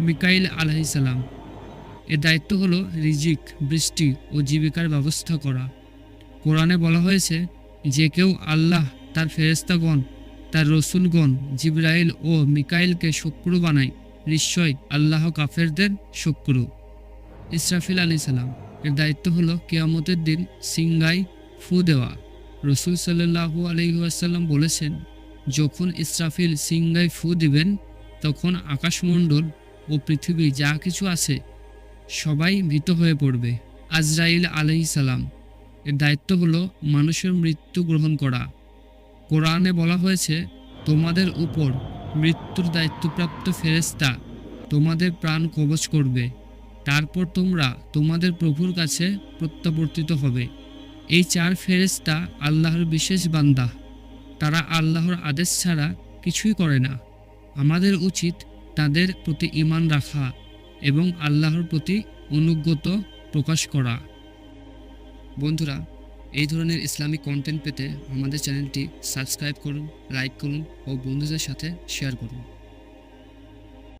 মিকাইল আলাইসাল্লাম এর দায়িত্ব হলো রিজিক, বৃষ্টি ও জীবিকার ব্যবস্থা করা। কোরআনে বলা হয়েছে, যে কেউ আল্লাহ, তার ফেরেস্তাগণ তার রসুলগণ, জিব্রাইল ও মিকাইলকে শক্রু বানায়, নিশ্চয় আল্লাহ কাফেরদের শক্রু ইসরাফিল আলী সালাম। এর দায়িত্ব হলো কেয়ামতের দিন সিংগাই ফু দেওয়া। রসুল সাল্লাহু আলহিহাসাল্লাম বলেছেন, যখন ইসরাফিল সিংগাই ফু দিবেন, তখন আকাশমণ্ডল ও পৃথিবী যা কিছু আছে, সবাই মৃত হয়ে পড়বে। আজরাইল সালাম। এর দায়িত্ব হলো মানুষের মৃত্যু গ্রহণ করা। কোরআনে বলা হয়েছে, তোমাদের উপর মৃত্যুর দায়িত্বপ্রাপ্ত ফেরেস্তা তোমাদের প্রাণ কবচ করবে। তারপর তোমরা তোমাদের প্রভুর কাছে প্রত্যাবর্তিত হবে। এই চার ফেরেস্তা আল্লাহর বিশেষ বান্দা। তারা আল্লাহর আদেশ ছাড়া কিছুই করে না। আমাদের উচিত তাদের প্রতি ইমান রাখা এবং আল্লাহর প্রতি অনুগত প্রকাশ করা। বন্ধুরা, এই ধরনের ইসলামিক কন্টেন্ট পেতে আমাদের চ্যানেলটি সাবস্ক্রাইব করুন লাইক করুন ও বন্ধুদের সাথে শেয়ার করুন।